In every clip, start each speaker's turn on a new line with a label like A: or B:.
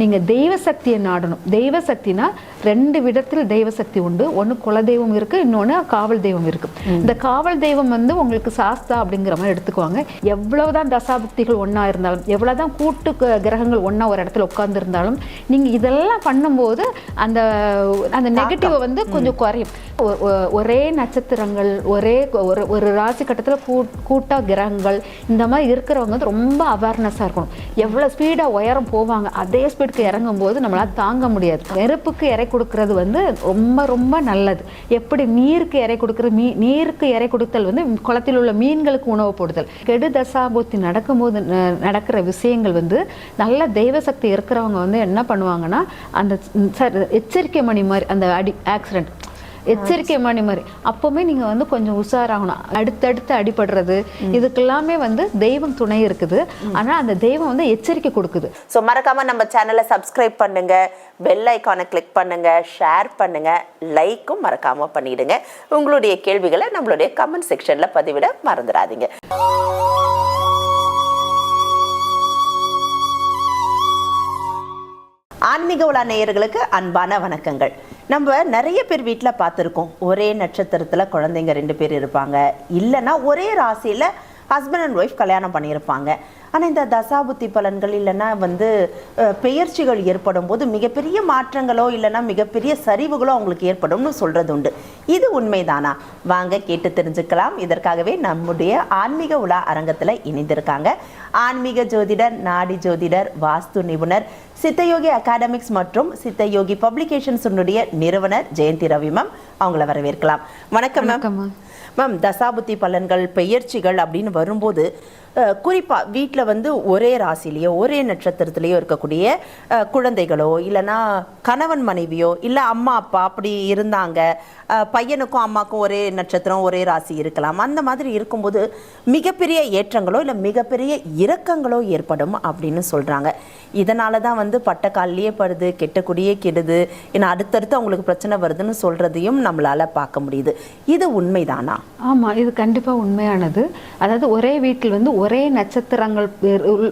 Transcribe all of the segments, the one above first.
A: நீங்க தெய்வ சக்தியை நாடணும். தெய்வ சக்தினா ரெண்டு விதத்தில் தெய்வ சக்தி உண்டு. ஒன்று குலதெய்வம் இருக்கு இன்னொன்று காவல் தெய்வம் இருக்கு. இந்த காவல் தெய்வம் வந்து உங்களுக்கு சாஸ்தா அப்படிங்கிற மாதிரி எடுத்துக்குவாங்க. எவ்வளவுதான் தசாபுக்திகள் ஒண்ணா இருந்தாலும் எவ்வளவுதான் கூட்டு கிரகங்கள் ஒண்ணா ஒரு இடத்துல உட்கார்ந்து இருந்தாலும் நீங்க இதெல்லாம் பண்ணும்போது அந்த அந்த நெகட்டிவ் வந்து கொஞ்சம் குறையும். ஒரே நட்சத்திரங்கள் ஒரே ஒரு ஒரு ராசி கட்டத்தில் கூ கூட்டா கிரகங்கள் இந்த மாதிரி இருக்கிறவங்க வந்து ரொம்ப அவேர்னஸாக இருக்கணும். எவ்வளோ ஸ்பீடாக உயரம் போவாங்க அதே ஸ்பீடுக்கு லிக்விட்க்கு இறங்கும்போது நம்மளால் தாங்க முடியாது. நெருப்புக்கு இறை கொடுக்கறது வந்து ரொம்ப ரொம்ப நல்லது. எப்படி நீருக்கு இறை கொடுக்குற மீ நீருக்கு இறை கொடுத்தல் வந்து குளத்தில் உள்ள மீன்களுக்கு உணவு போடுதல். கெடு தசாபூர்த்தி நடக்கும்போது ந- நடக்கிற விஷயங்கள் வந்து நல்ல தெய்வ சக்தி இருக்கிறவங்க வந்து என்ன பண்ணுவாங்கன்னா அந்த எச்சரிக்கை மணி மாதிரி அந்த அடி ஆக்சிடென்ட் எச்சரிக்கை மணி மாதிரி. அப்பவுமே நீங்க வந்து கொஞ்சம் உஷாராகணும். அடுத்தடுத்து அடிபடுறது இதுக்கெல்லாமே வந்து தெய்வம் துணை இருக்குது. ஆனா அந்த தெய்வம் வந்து எச்சரிக்கை கொடுக்குது.
B: ஸோ மறக்காம நம்ம சேனலை சப்ஸ்கிரைப் பண்ணுங்க. பெல் ஐக்கானை கிளிக் பண்ணுங்க. ஷேர் பண்ணுங்க. லைக்கும் மறக்காம பண்ணிடுங்க. உங்களுடைய கேள்விகளை நம்மளுடைய கமெண்ட் செக்ஷன்ல பதிவிட மறந்துடாதீங்க. ஆன்மீக உலா நேயர்களுக்கு அன்பான வணக்கங்கள். நம்ம நிறைய பேர் வீட்டில் பார்த்துருக்கோம். ஒரே நட்சத்திரத்தில் குழந்தைங்க ரெண்டு பேர் இருப்பாங்க. இல்லைன்னா ஒரே ராசியில் ஹஸ்பண்ட் அண்ட் ஒய்ஃப் கல்யாணம் பண்ணியிருப்பாங்க. ஆனால் இந்த தசாபுத்தி பலன்கள் இல்லைன்னா வந்து பெயர்ச்சிகள் ஏற்படும் போது மிகப்பெரிய மாற்றங்களோ இல்லைன்னா மிகப்பெரிய சரிவுகளோ அவங்களுக்கு ஏற்படும்னு சொல்கிறது உண்டு இது உண்மைதானா? வாங்க கேட்டு தெரிஞ்சுக்கலாம். இதற்காகவே நம்முடைய ஆன்மீக உலா அரங்கத்தில் இணைந்திருக்காங்க. ஆன்மீக ஜோதிடர் நாடி ஜோதிடர் வாஸ்து நிபுணர் சித்தயோகி அகாடமிக்ஸ் மற்றும் சித்தயோகி பப்ளிகேஷன்ஸ் நிறுவனர் ஜெயந்தி ரவி மேம் அவங்கள வரவேற்கலாம். வணக்கம் மேம் மேம் தசாபுத்தி பலன்கள் பெயர்ச்சிகள் அப்படின்னு வரும்போது குறிப்பாக வீட்டில் வந்து ஒரே ராசிலேயோ ஒரே நட்சத்திரத்திலேயோ இருக்கக்கூடிய குழந்தைகளோ இல்லைன்னா கணவன் மனைவியோ இல்லை அம்மா அப்பா அப்படி இருந்தாங்க பையனுக்கும் அம்மாக்கும் ஒரே நட்சத்திரம் ஒரே ராசி இருக்கலாம். அந்த மாதிரி இருக்கும்போது மிகப்பெரிய ஏற்றங்களோ இல்லை மிகப்பெரிய இறக்கங்களோ ஏற்படும் அப்படின்னு சொல்கிறாங்க இதனால தான் வந்து பட்டக்கால்லையே படுது கெட்டக்கூடியே கெடுது ஏன்னா அடுத்தடுத்து அவங்களுக்கு பிரச்சனை வருதுன்னு சொல்கிறதையும் நம்மளால் பார்க்க முடியுது. இது உண்மைதானா?
A: ஆமாம் இது கண்டிப்பாக உண்மையானது. அதாவது ஒரே வீட்டில் வந்து ஒரே நட்சத்திரங்கள்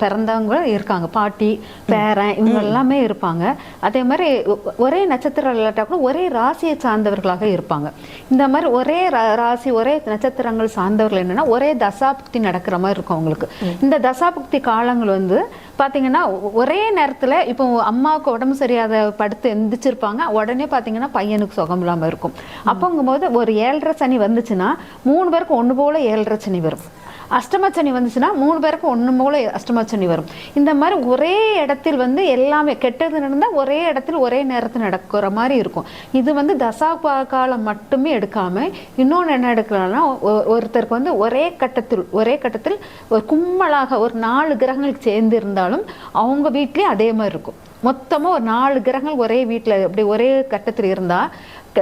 A: பிறந்தவங்க இருக்காங்க. பாட்டி பேரன் இவங்க எல்லாமே இருப்பாங்க. அதே மாதிரி ஒரே நட்சத்திரம் இல்லாட்டா கூட ஒரே ராசியை சார்ந்தவர்களாக இருப்பாங்க. இந்த மாதிரி ஒரே ராசி ஒரே நட்சத்திரங்கள் சார்ந்தவர்கள் என்னன்னா ஒரே தசாபுக்தி நடக்கிற மாதிரி இருக்கும் அவங்களுக்கு. இந்த தசாபுக்தி காலங்கள் வந்து பாத்தீங்கன்னா ஒ- ஒரே நேரத்துல இப்போ அம்மாவுக்கு உடம்பு சரியாத படுத்து எந்திரிச்சிருப்பாங்க. உடனே பாத்தீங்கன்னா பையனுக்கு சுகம் இல்லாம இருக்கும். அப்போங்கும்போது ஒரு ஏழரை சனி வந்துச்சுன்னா மூணு பேருக்கு ஒண்ணு போல ஏழரை சனி வரும். அஷ்டமச்சனி வந்துச்சுன்னா மூணு பேருக்கு ஒன்று போல அஷ்டமச்சனி வரும். இந்த மாதிரி ஒரே இடத்தில் வந்து எல்லாமே கெட்டது நடந்தால் ஒரே இடத்தில் ஒரே நேரத்தில் நடக்கிற மாதிரி இருக்கும். இது வந்து தசா காலம் மட்டுமே எடுக்காமல் இன்னொன்று என்ன எடுக்கலாம்னா ஒ- ஒருத்தருக்கு வந்து ஒரே கட்டத்தில் ஒரே கட்டத்தில் ஒரு கும்பலாக ஒரு நாலு கிரகங்கள் சேர்ந்து இருந்தாலும் அவங்க வீட்லேயும் அதே மாதிரி இருக்கும். மொத்தமாக ஒரு நாலு கிரகங்கள் ஒரே வீட்டில் அப்படி ஒரே கட்டத்தில் இருந்தால்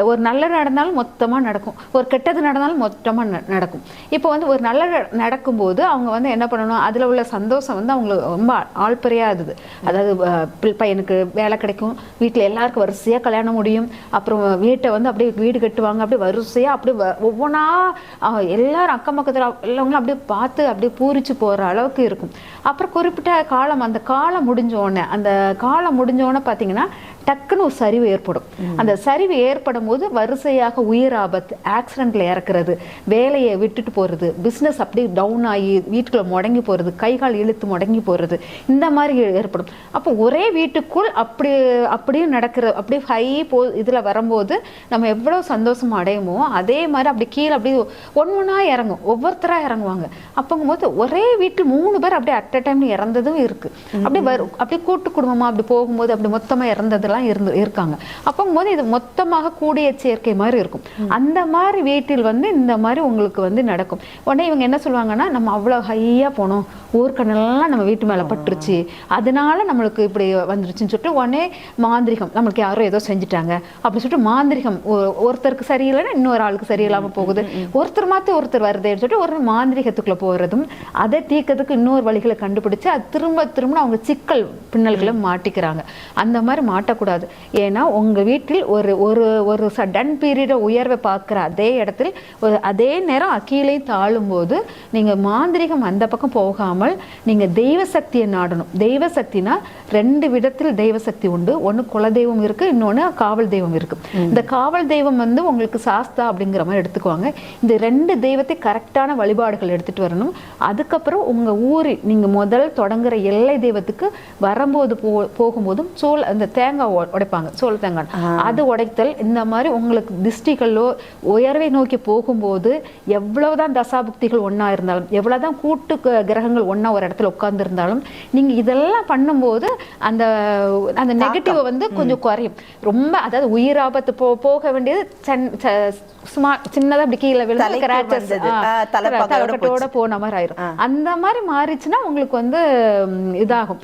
A: ஒரு நல்லது நடந்தாலும் மொத்தமாக நடக்கும். ஒரு கெட்டது நடந்தாலும் மொத்தமாக ந- நடக்கும். இப்போ வந்து ஒரு நல்ல நடக்கும்போது அவங்க வந்து என்ன பண்ணணும்? அதில் உள்ள சந்தோஷம் வந்து அவங்களுக்கு ரொம்ப ஆள்பறையாகுது அதாவது பையனுக்கு வேலை கிடைக்கும். வீட்டில் எல்லாருக்கும் வரிசையா கல்யாணம் முடியும். அப்புறம் வீட்டை வந்து அப்படியே வீடு கட்டுவாங்க. அப்படியே வரிசையாக அப்படியே ஒவ்வொன்றா எல்லாரும் அக்கம் பக்கத்தில் உள்ளவங்களும் அப்படியே பார்த்து அப்படியே பூரிச்சு போகிற அளவுக்கு இருக்கும். அப்புறம் குறிப்பிட்ட காலம் அந்த காலம் முடிஞ்ச உடனே அந்த காலம் முடிஞ்ச உடனே பார்த்தீங்கன்னா டக்குன்னு ஒரு சரிவு ஏற்படும். அந்த சரிவு ஏற்படும் போது வரிசையாக உயிர் ஆபத்து ஆக்சிடென்ட்ல இறக்குறது வேலையை விட்டுட்டு போறது பிசினஸ் அப்படியே டவுன் ஆகி வீட்டுக்குள்ள முடங்கி போறது கை கால் இழுத்து முடங்கி போறது இந்த மாதிரி ஏற்படும். அப்போ ஒரே வீட்டுக்குள் அப்படி அப்படியே நடக்கிற அப்படியே ஹை போ இதுல வரும்போது நம்ம எவ்வளவு சந்தோஷமா அடையுமோ அதே மாதிரி அப்படி கீழே அப்படியே ஒன்று ஒன்றா இறங்கும். ஒவ்வொருத்தரா இறங்குவாங்க. அப்போங்கும்போது ஒரே வீட்டில் மூணு பேர் அப்படியே அட் அ டைம்ல இறந்ததும் இருக்கு. அப்படியே வரும் அப்படியே கூட்டு குடும்பமா அப்படி போகும்போது அப்படி மொத்தமா இறந்ததெல்லாம் இருந்து இருக்காங்க. அப்போங்கும்போது இது மொத்தமாக கூடிய சேர்க்கை மாதிரி இருக்கும். அந்த மாதிரி வீட்டில் வந்து இந்த மாதிரி உங்களுக்கு வந்து நடக்கும். உடனே இவங்க என்ன சொல்லுவாங்கன்னா நம்ம அவ்வளோ ஹையா போனோம். ஊர்க்கண்ணெல்லாம் நம்ம வீட்டு மேல பட்டுருச்சு. அதனால நம்மளுக்கு இப்படி வந்துருச்சுன்னு சொல்லிட்டு உடனே மாந்திரிகம் நம்மளுக்கு யாரோ ஏதோ செஞ்சுட்டாங்க. அப்படி சொல்லிட்டு மாந்திரிகம் ஒருத்தருக்கு சரியில்லைன்னா இன்னொரு ஆளுக்கு சரியில்லாம போகுது. ஒருத்தர் மாத்தி ஒருத்தர் வருதேன்னு சொல்லிட்டு ஒரு மாந்திரிகத்துக்குள்ள போறதும் அதை தீர்க்கறதுக்கு இன்னொரு வழிகளை கண்டுபிடிச்சு அது திரும்ப திரும்ப அவங்க சிக்கல் பின்னல்களை மாட்டிக்கிறாங்க. அந்த மாதிரி மாட்டக்கூடாது. ஏன்னா உங்கள் வீட்டில் ஒரு ஒரு ஒரு சடன் பீரியட உயர்வை பார்க்குற அதே இடத்தில் ஒரு அதே நேரம் கீழே தாழும்போது நீங்கள் மாந்திரிகம் அந்த பக்கம் போகாமல் நீங்கள் தெய்வ சக்தியை நாடணும். தெய்வ சக்தினா ரெண்டு விதத்தில் தெய்வ சக்தி உண்டு. ஒன்று குலதெய்வம் இருக்கு இன்னொன்று காவல் தெய்வம் இருக்கு. இந்த காவல் தெய்வம் வந்து உங்களுக்கு சாஸ்தா அப்படிங்கிற மாதிரி எடுத்துக்குவாங்க. இந்த ரெண்டு தெய்வத்தை கரெக்டான வழிபாடுகள் எடுத்துட்டு வரணும். அதுக்கப்புறம் உங்க ஊரில் நீங்க முதல் தொடங்குற எல்லை தெய்வத்துக்கு வரும்போது போ போகும்போதும் சோள அந்த தேங்காய் உடைப்பாங்க சோள தேங்காய். அது உடைத்தல் இந்த மாதிரி உங்களுக்கு திஷ்டிகளோ உயர்வை நோக்கி போகும்போது எவ்வளவுதான் தசாபுக்திகள் ஒண்ணா இருந்தாலும் எவ்வளவுதான் கூட்டு கிரகங்கள் ஒண்ணா ஒரு இடத்துல உட்கார்ந்து இருந்தாலும் நீங்க இதெல்லாம் பண்ணும்போது அந்த அந்த நெகட்டிவ் வந்து கொஞ்சம் குறையும். ரொம்ப அதாவது உயிர் ஆபத்து போ போக வேண்டியது சன்- சும்மா சின்னதா அப்படி கீழே விழுந்து தலைக்கட்டோட போன மாதிரி ஆயிரும். அந்த மாதிரி மாறிச்சுன்னா உங்களுக்கு வந்து இதாகும்.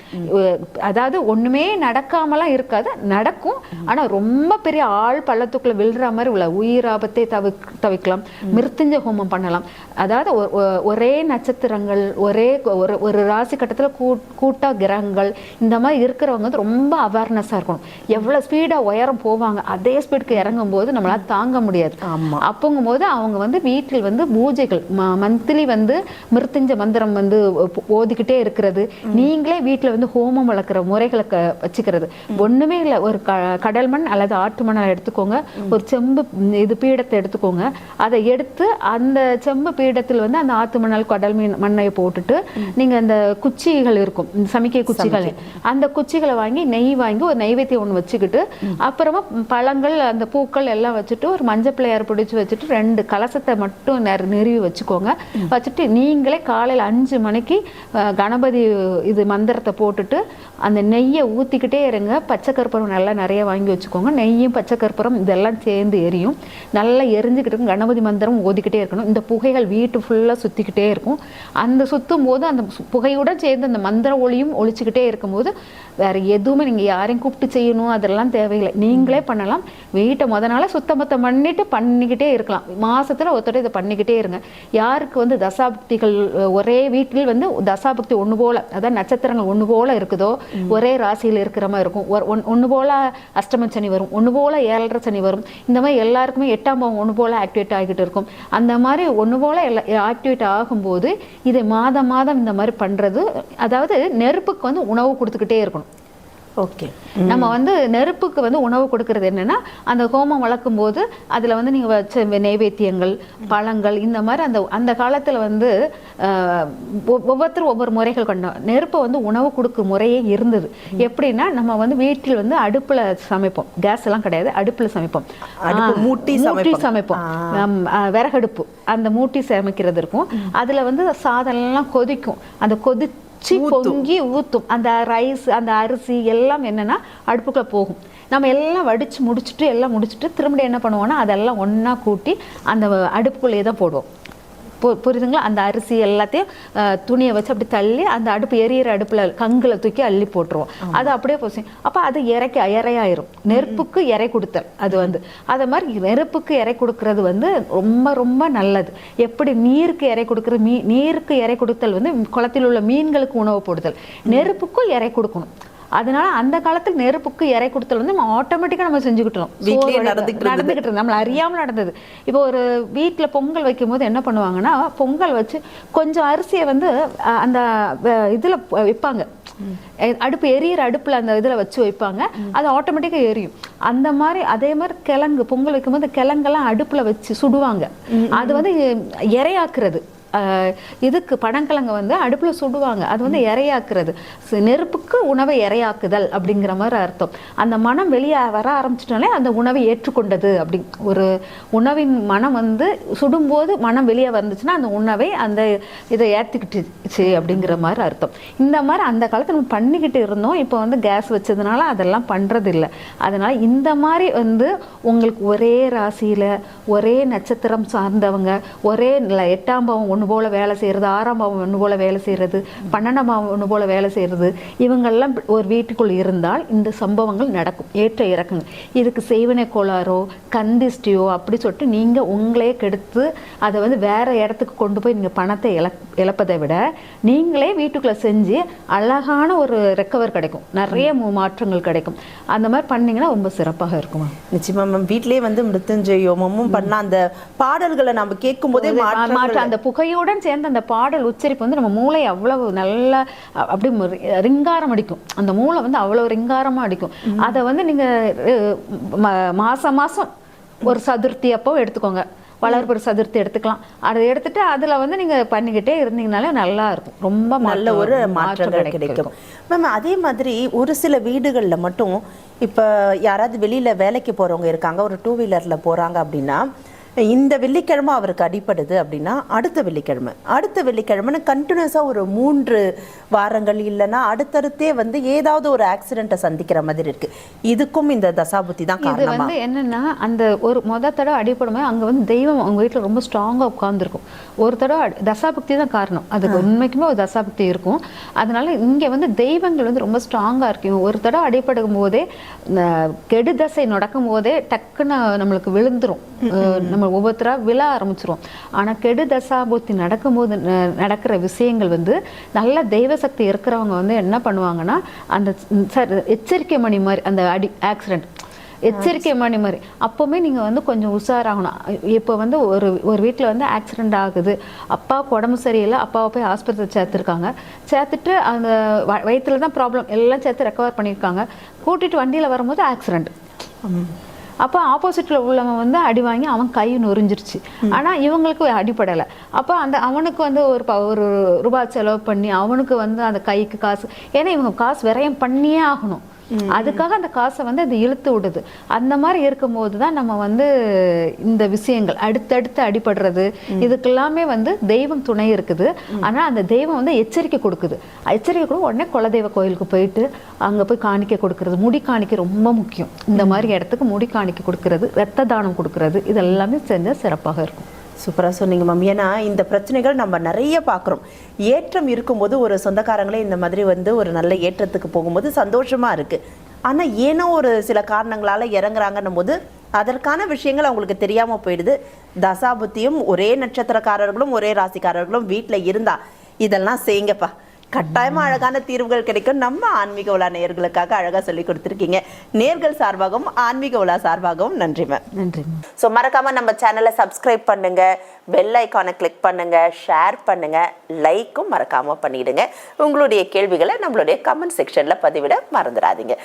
A: அதாவது ஒண்ணுமே நடக்காமலாம் இருக்காது நடக்கும். ஆனா ரொம்ப பெரிய ஆள் பள்ளத்துக்குள்ள விழுற மாதிரி உள்ள உயிர் ஆபத்தை தவி தவிக்கலாம். மிருத்துஞ்ச ஹோமம் பண்ணலாம். அதாவது ஒரே நட்சத்திரங்கள் ஒரே ஒரு ஒரு ராசி கட்டத்துல கூ- கூட்டா கிரகங்கள் இந்த மாதிரி இருக்கிறவங்க வந்து ரொம்ப அவேர்னஸா இருக்கணும். எவ்வளவு ஸ்பீடா உயரம் போவாங்க அதே ஸ்பீடுக்கு இறங்கும் போது நம்மளால தாங்க முடியாது.
B: ஆமா.
A: அப்போங்கும் போது அவங்க வந்து வீட்டில் வந்து பூஜைகள் மந்த்லி வந்து மிருத்துஞ்ச மந்திரம் வந்து ஓதிக்கிட்டே இருக்கிறது. நீங்களே வீட்டில் வந்து ஹோமம் வளர்க்குற முறைகளை க வச்சுக்கிறது. ஒண்ணுமே இல்லை. ஒரு க கடல் மண் அல்லது ஆட்டு மணலை எடுத்துக்கோங்க. ஒரு செம்பு இது பீடத்தை எடுத்துக்கோங்க. அதை எடுத்து அந்த செம்பு பீடத்தில் வந்து அந்த ஆத்து மணல் கடல் மீன் மண்ணை போட்டுட்டு நீங்க அந்த குச்சிகள் இருக்கும். சமிக்கை குச்சிகள். அந்த குச்சிகளை வாங்கி நெய் வாங்கி ஒரு நைவேத்தியம் ஒன்று வச்சுக்கிட்டு அப்புறமா பழங்கள் அந்த பூக்கள் எல்லாம் வச்சுட்டு ஒரு மஞ்சள் பிள்ளையார் பிடிச்சி வச்சுட்டு ரெண்டு கலசத்தை மட்டும் நிறுவி வச்சுக்கோங்க. வச்சுட்டு நீங்களே காலையில் அஞ்சு மணிக்கு கணபதி இது மந்திரத்தை போட்டுட்டு அந்த நெய்யை ஊற்றிக்கிட்டே இருங்க. பச்சை கற்பூரம் நல்லா நிறைய வாங்கி வச்சுக்கோங்க. நெய்யும் பச்சை கற்பூரம் இதெல்லாம் சேர்ந்து எரியும். நல்லா எரிஞ்சுக்கிட்டு இருக்கும். கணபதி மந்திரம் ஓதிக்கிட்டே இருக்கணும். இந்த புகைகள் வீட்டு ஃபுல்லாக சுற்றிக்கிட்டே இருக்கும். அந்த சுற்றும் போது அந்த புகையுடன் சேர்ந்து அந்த மந்திர ஒளியும் ஒழிச்சிக்கிட்டே இருக்கும்போது வேறு எதுவுமே நீங்கள் யாரையும் கூப்பிட்டு செய்யணும். அதெல்லாம் தேவையில்லை. நீங்களே பண்ணலாம். வீட்டை முத சுத்தம் சுத்தமத்தம் பண்ணிட்டு பண்ணிக்கிட்டே இருக்கலாம். மாதத்தில் ஒருத்தர் இதை பண்ணிக்கிட்டே இருங்க. யாருக்கு வந்து தசாபக்திகள் ஒரே வீட்டில் வந்து தசாபக்தி ஒன்று போல அதாவது நட்சத்திரங்கள் ஒன்று போல் இருக்குதோ ஒரே ராசியில் இருக்கிற மாதிரி இருக்கும். ஒரு- ஒன்- ஒன்று போல அஷ்டம சனி வரும் ஒன்று போல ஏழரை சனி வரும். இந்த மாதிரி எல்லாருக்குமே எட்டாம் பாவம் ஒன்று போல ஆக்டிவேட் ஆகிட்டு இருக்கும். அந்த மாதிரி ஒன்று போல ஆக்டிவேட் ஆகும்போது இதை மாதம் மாதம் இந்த மாதிரி பண்ணுறது அதாவது நெருப்புக்கு வந்து உணவு கொடுத்துக்கிட்டே இருக்கணும்.
B: ஓகே.
A: நம்ம வந்து நெருப்புக்கு வந்து உணவு கொடுக்கறது என்னன்னா அந்த ஹோமம் வளர்க்கும் போது அதுல வந்து நீங்க வச்ச நைவேத்தியங்கள் பழங்கள் இந்த மாதிரி அந்த அந்த காலத்துல வந்து ஒவ்வொருத்தரும் ஒவ்வொரு முறைகள் கொண்டோம். நெருப்பை வந்து உணவு கொடுக்கும் முறையே இருந்தது. எப்படின்னா நம்ம வந்து வீட்டில் வந்து அடுப்புல சமைப்போம். கேஸ் எல்லாம் கிடையாது அடுப்புல சமைப்போம்.
B: மூட்டி
A: மூட்டி. சமைப்போம். விறகடுப்பு. அந்த மூட்டி சமைக்கிறது இருக்கும். அதுல வந்து சாதம் எல்லாம் கொதிக்கும். அந்த கொதிச்சு பொங்கி ஊத்தும். அந்த ரைஸ் அந்த அரிசி எல்லாம் என்னன்னா அடுப்புக்குள்ள போகும். நம்ம எல்லாம் வடிச்சு முடிச்சுட்டு எல்லாம் முடிச்சுட்டு திரும்ப என்ன பண்ணுவோம்னா அதெல்லாம் ஒண்ணா கூட்டி அந்த அடுப்புக்குள்ளேயே தான் போடுவோம். பு- புரியுதுங்களா? அந்த அரிசி எல்லாத்தையும் துணியை வச்சு அப்படி தள்ளி அந்த அடுப்பு எரியிற அடுப்புல கங்குல தூக்கி அள்ளி போட்டுருவோம். அது அப்படியே போச்சு. அப்ப அது இறைக்க இறையாயிரும் நெருப்புக்கு இறை கொடுத்தல் அது வந்து. அத மாதிரி நெருப்புக்கு இறை கொடுக்கறது வந்து ரொம்ப ரொம்ப நல்லது. எப்படி நீருக்கு இறை கொடுக்கறது மீ நீருக்கு இறை கொடுத்தல் வந்து குளத்தில் உள்ள மீன்களுக்கு உணவு போடுதல். நெருப்புக்கும் இறை கொடுக்கணும். அதனால அந்த காலத்துல நெருப்புக்கு இறை கொடுத்தல் வந்து நம்ம ஆட்டோமேட்டிக்கா நம்ம செஞ்சுக்கிட்டோம்
B: நடந்துக்கிட்டு இருந்தது
A: நம்மள அறியாம நடந்தது. இப்போ ஒரு வீட்ல பொங்கல் வைக்கும் போது என்ன பண்ணுவாங்கன்னா பொங்கல் வச்சு கொஞ்சம் அரிசியை வந்து அந்த இதுல வைப்பாங்க. அடுப்பு எரியிற அடுப்புல அந்த இதுல வச்சு வைப்பாங்க. அது ஆட்டோமேட்டிக்கா எரியும். அந்த மாதிரி அதே மாதிரி கிழங்கு பொங்கல் வைக்கும்போது கிழங்கெல்லாம் அடுப்புல வச்சு சுடுவாங்க. அது வந்து இரையாக்குறது. அஹ், இதுக்கு பனங்கிழங்க வந்து அடுப்பில் சுடுவாங்க. அது வந்து இறையாக்குறது நெருப்புக்கு உணவை இறையாக்குதல் அப்படிங்கிற மாதிரி அர்த்தம். அந்த மனம் வெளியே வர ஆரம்பிச்சிட்டாலே அந்த உணவை ஏற்றுக்கொண்டது அப்படி ஒரு உணவின் மனம் வந்து சுடும்போது மனம் வெளியே வந்துச்சுன்னா அந்த உணவை அந்த இதை ஏற்றுக்கிட்டுச்சு அப்படிங்கிற மாதிரி அர்த்தம். இந்த மாதிரி அந்த காலத்தில் நம்ம பண்ணிக்கிட்டு இருந்தோம். இப்போ வந்து கேஸ் வச்சதுனால அதெல்லாம் பண்ணுறதில்ல அதனால் இந்த மாதிரி வந்து உங்களுக்கு ஒரே ராசியில் ஒரே நட்சத்திரம் சார்ந்தவங்க ஒரே எட்டாம் பாவம் ஒன்று போல வேலை செய்கிறது ஆறாம் பாவம் ஒன்று போல வேலை செய்கிறது பன்னெண்டாம் பாவம் ஒன்று போல வேலை செய்கிறது இவங்கெல்லாம் ஒரு வீட்டுக்குள் இருந்தால் இந்த சம்பவங்கள் நடக்கும் ஏற்ற இறக்கங்கள். இதுக்கு செய்வனை கோளாறோ கந்திஷ்டியோ அப்படி சொல்லிட்டு நீங்கள் உங்களே கெடுத்து அதை வந்து வேற இடத்துக்கு கொண்டு போய் நீங்கள் பணத்தை இழப் இழப்பதை விட நீங்களே வீட்டுக்குள்ளே செஞ்சு அழகான ஒரு ரெக்கவர் கிடைக்கும். நிறைய மாற்றங்கள் கிடைக்கும். அந்த மாதிரி பண்ணீங்கன்னா ரொம்ப சிறப்பாக இருக்குமா?
B: நிச்சயமா மேம் வீட்லயே வந்து மிருத்யுஞ்சய யோமமும் பண்ண அந்த பாடல்களை நம்ம கேட்கும் போதே
A: மாற்ற அந்த புகையுடன் சேர்ந்த அந்த பாடல் உச்சரிப்பு வந்து நம்ம மூளை அவ்வளவு நல்லா அப்படி ரிங்காரம் அடிக்கும். அந்த மூளை வந்து அவ்வளவு ரிங்காரமா அடிக்கும். அதை வந்து நீங்க அஹ், ம- மாசம் மாசம் ஒரு சதுர்த்தி அப்போ எடுத்துக்கோங்க. வளர்பிற சதுர்த்தி எடுத்துக்கலாம். அதை எடுத்துட்டு அதுல வந்து நீங்க பண்ணிக்கிட்டே இருந்தீங்கனாலே நல்லா இருக்கும். ரொம்ப
B: நல்ல ஒரு மாற்றங்கள் கிடைக்கும். மேம் அதே மாதிரி ஒரு சில வீடுகள்ல மட்டும் இப்ப யாராவது வெளியில வேலைக்கு போறவங்க இருக்காங்க. ஒரு டூ வீலர்ல போறாங்க அப்படின்னா இந்த வெள்ளிக்கிழமை அவருக்கு அடிப்படுது அப்படின்னா அடுத்த வெள்ளிக்கிழமை. அடுத்த வெள்ளிக்கிழமைன்னு கண்டினியூஸாக ஒரு மூன்று வாரங்கள் இல்லைன்னா அடுத்தடுத்தே வந்து ஏதாவது ஒரு ஆக்சிடென்ட்டை சந்திக்கிற மாதிரி இருக்கு. இதுக்கும் இந்த தசாபுத்தி தான்
A: இது வந்து என்னன்னா அந்த ஒரு முத தடவை அடிப்படுமே அங்க வந்து தெய்வம் அவங்க வீட்டுல ரொம்ப ஸ்ட்ராங்கா உட்கார்ந்துருக்கும். ஒரு தடவை தசாபக்தி தான் காரணம். அதுக்கு உண்மைக்குமே ஒரு தசாபக்தி இருக்கும். அதனால இங்க வந்து தெய்வங்கள் வந்து ரொம்ப ஸ்ட்ராங்கா இருக்கும் ஒரு தடவை அடிபடும் போதே கெடுதசை நடக்கும் போதே டக்குன்னு நம்மளுக்கு விழுந்துரும். நம்ம ஒவ்வொருத்தராக விழ ஆரம்பிச்சிரும் ஆனால் கெடு தசாபூர்த்தி நடக்கும்போது ந- நடக்கிற விஷயங்கள் வந்து நல்ல தெய்வ சக்தி இருக்கிறவங்க வந்து என்ன பண்ணுவாங்கன்னா அந்த சார் எச்சரிக்கை மணி மாதிரி அந்த அடி ஆக்சிடென்ட் எச்சரிக்கை மணி மாதிரி அப்போவுமே நீங்கள் வந்து கொஞ்சம் உஷாராகணும். இப்போ வந்து ஒரு ஒரு வீட்டில் வந்து ஆக்சிடெண்ட் ஆகுது. அப்பாவுக்கு உடம்பு சரியில்லை அப்பாவை போய் ஆஸ்பத்திரி சேர்த்துருக்காங்க. சேர்த்துட்டு அந்த வ- தான் ப்ராப்ளம் எல்லாம் சேர்த்து ரெக்கவர் பண்ணியிருக்காங்க. கூட்டிகிட்டு வண்டியில் வரும்போது ஆக்சிடெண்ட் அப்போ ஆப்போசிட்டில் உள்ளவங்க வந்து அடி வாங்கி அவன் கை நொறிஞ்சிருச்சு. ஆனால் இவங்களுக்கு அடிப்படலை அப்போ அந்த அவனுக்கு வந்து ஒரு ப- ஒரு ரூபாய் செலவு பண்ணி அவனுக்கு வந்து அந்த கைக்கு காசு ஏன்னா இவங்க காசு விரயம் பண்ணியே ஆகணும். அதுக்காக அந்த காசை வந்து அது இழுத்து விடுது. அந்த மாதிரி இருக்கும்போது தான் நம்ம வந்து இந்த விஷயங்கள் அடுத்தடுத்து அடிபடுறது. இதுக்கெல்லாமே வந்து தெய்வம் துணை இருக்குது. ஆனா அந்த தெய்வம் வந்து எச்சரிக்கை கொடுக்குது. எச்சரிக்கை கூட உடனே குலதெய்வ கோயிலுக்கு போயிட்டு அங்க போய் காணிக்கை கொடுக்கறது. முடி காணிக்கை ரொம்ப முக்கியம். இந்த மாதிரி இடத்துக்கு முடி காணிக்கை கொடுக்கறது ரத்த தானம் கொடுக்கறது. இது எல்லாமே செஞ்சா சிறப்பாக இருக்கும்.
B: சூப்பராக சொன்னீங்க மேம் ஏன்னா இந்த பிரச்சனைகள் நம்ம நிறைய பார்க்குறோம். ஏற்றம் இருக்கும்போது ஒரு சொந்தக்காரங்களே இந்த மாதிரி வந்து ஒரு நல்ல ஏற்றத்துக்கு போகும்போது சந்தோஷமாக இருக்குது ஆனால் ஏனோ ஒரு சில காரணங்களால் இறங்குறாங்கன்னும் போது அதற்கான விஷயங்கள் அவங்களுக்கு தெரியாமல் போயிடுது. தசாபுத்தியும் ஒரே நட்சத்திரக்காரர்களும் ஒரே ராசிக்காரர்களும் வீட்டில் இருந்தால் இதெல்லாம் செய்யுங்கப்பா. கட்டாயமா அழகான தீர்வுகள் கிடைக்கும். நம்ம ஆன்மீக உலா நேயர்களுக்காக அழகா சொல்லி கொடுத்துருக்கீங்க. நேர்கள் சார்பாகவும் ஆன்மீக உலா சார்பாகவும் நன்றி மேம்
A: நன்றி
B: ஸோ மறக்காம நம்ம சேனலை சப்ஸ்கிரைப் பண்ணுங்க. பெல் ஐக்கானை கிளிக் பண்ணுங்க. ஷேர் பண்ணுங்க. லைக்கும் மறக்காம பண்ணிடுங்க. உங்களுடைய கேள்விகளை நம்மளுடைய கமெண்ட் செக்ஷன்ல பதிவிட மறந்துடாதீங்க.